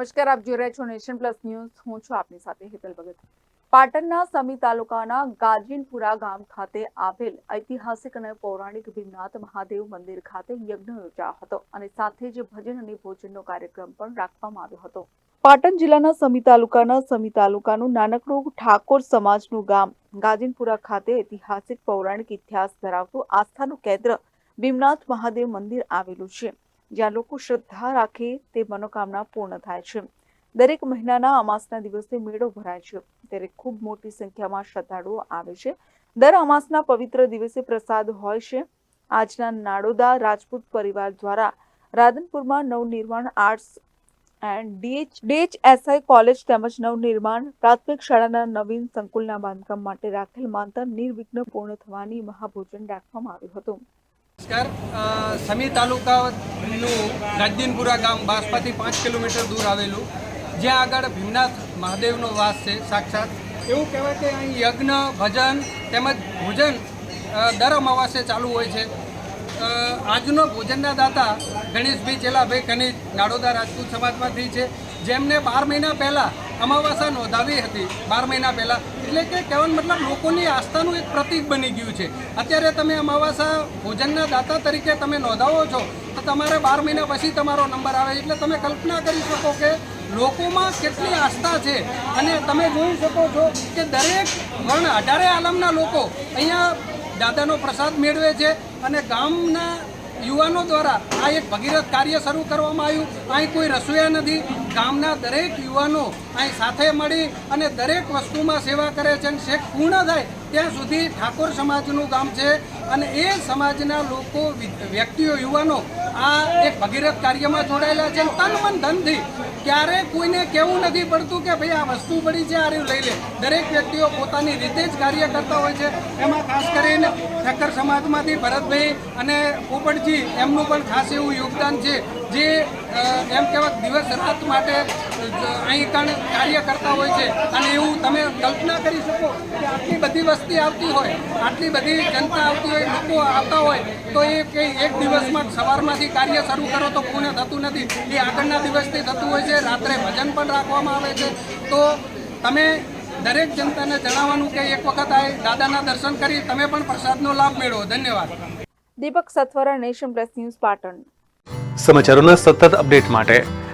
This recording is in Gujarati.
નમસ્કાર, આપ જોઈ રહ્યા છો નેશન પ્લસ ન્યૂઝ. હું છું આપની સાથે હેતલ ભગત. પાટણના સમી તાલુકાના ગાજીનપુરા ગામ ખાતે આવેલ ઐતિહાસિક અને પૌરાણિક ભીમનાથ મહાદેવ મંદિર ખાતે યજ્ઞ યોજાયો હતો અને સાથે જ ભજન અને ભોજનનો કાર્યક્રમ પણ રાખવામાં આવ્યો હતો. પાટણ જિલ્લાના સમી તાલુકાના સમી તાલુકાનું નાનકડું ઠાકોર સમાજનું ગામ ગાજીનપુરા ખાતે ઐતિહાસિક, પૌરાણિક ઇતિહાસ ધરાવતું આસ્થાનું કેન્દ્ર ભીમનાથ મહાદેવ મંદિર આવેલું છે. જ્યાં લોકો શ્રદ્ધા રાખે તે મનોકામના પૂર્ણ થાય છે. દરેક મહિનાના અમાસના દિવસે મેળો ભરાય છે. ત્યારે ખૂબ મોટી સંખ્યામાં શ્રદ્ધાળુઓ આવે છે. દર અમાસના પવિત્ર દિવસે પ્રસાદ હોય છે. આજના નાડોદા રાજપૂત પરિવાર દ્વારા રાધનપુરમાં નવનિર્માણ arts and DH, DHSI college તેમજ નવનિર્માણ પ્રાથમિક શાળાના નવીન સંકુલના બાંધકામ માટે રાખેલ માનતા નિર્વિઘ્ન પૂર્ણ થવાની મહાભોજન રાખવામાં આવ્યું હતું. નમસ્કાર. સમી તાલુકાનું ગાજદીનપુરા ગામ બાસપાથી પાંચ કિલોમીટર દૂર આવેલું. જ્યાં આગળ ભીમનાથ મહાદેવનો વાસ છે, સાક્ષાત. એવું કહેવાય કે અહીં યજ્ઞ, ભજન તેમજ ભોજન દર અમાવાસે ચાલુ હોય છે. આજનો ભોજનના દાતા ગણેશભાઈ ચેલાભાઈ ખનીજ, નાડોદા રાજપૂત સમાજમાંથી છે. જેમને બાર મહિના પહેલાં અમાવાસા નોંધાવી હતી બાર મહિના પહેલાં. એટલે કે કહેવાનો મતલબ લોકોની આસ્થાનું એક પ્રતીક બની ગયું છે. અત્યારે તમે અમાવાસા ભોજનના દાતા તરીકે તમે નોંધાવો છો, તો તમારે બાર મહિના પછી તમારો નંબર આવે. એટલે તમે કલ્પના કરી શકો કે લોકોમાં કેટલી આસ્થા છે. અને તમે જોઈ શકો છો કે દરેક વર્ણ અઢારે આલમના લોકો અહીંયા દાદાનો પ્રસાદ મેળવે છે અને ગામના યુવાનો દ્વારા આ એક ભગીરથ કાર્ય શરૂ કરવામાં આવ્યું. અહીં કોઈ રસોઈયા નથી. ગામના દરેક યુવાનો અહીં સાથે મળી અને દરેક વસ્તુમાં સેવા કરે છે અને શેખ પૂર્ણ થાય ત્યાં સુધી ઠાકોર સમાજનું ગામ છે અને એ સમાજના લોકો, વ્યક્તિઓ, યુવાનો આ એક ભગીરથ કાર્યમાં જોડાયેલા છે. તન મન ધનથી ક્યારે કોઈને કહેવું નથી પડતું કે ભાઈ આ વસ્તુ પડી છે, આ લઈ લે. દરેક વ્યક્તિઓ પોતાની રીતે જ કાર્ય કરતા હોય છે. એમાં ખાસ કરીને ઠક્કર સમાજમાંથી ભરતભાઈ અને પોપટજી, એમનું પણ ખાસ એવું યોગદાન છે. જે એમ કહેવાય દિવસ રાત માટે અહીં કણ કાર્ય કરતા હોય છે. અને એવું તમે કલ્પના કરી શકો કે આટલી બધી વસ્તી આવતી હોય આટલી બધી જનતા આવતી હોય લોકો આવતા હોય તો એ કંઈ એક દિવસમાં સવારમાંથી કાર્ય શરૂ કરો તો પૂર્ણ થતું નથી. એ આગળના દિવસથી થતું હોય છે રાત્રે ભજન પણ રાખવામાં આવે છે. તો તમે દરેક જનતાને જણાવવાનું કે એક વખત આ દાદાના દર્શન કરી તમે પણ પ્રસાદનો લાભ મેળવો. ધન્યવાદ. Deepak Sathwara nation plus news Patan. સમાચારોના સતત અપડેટ માટે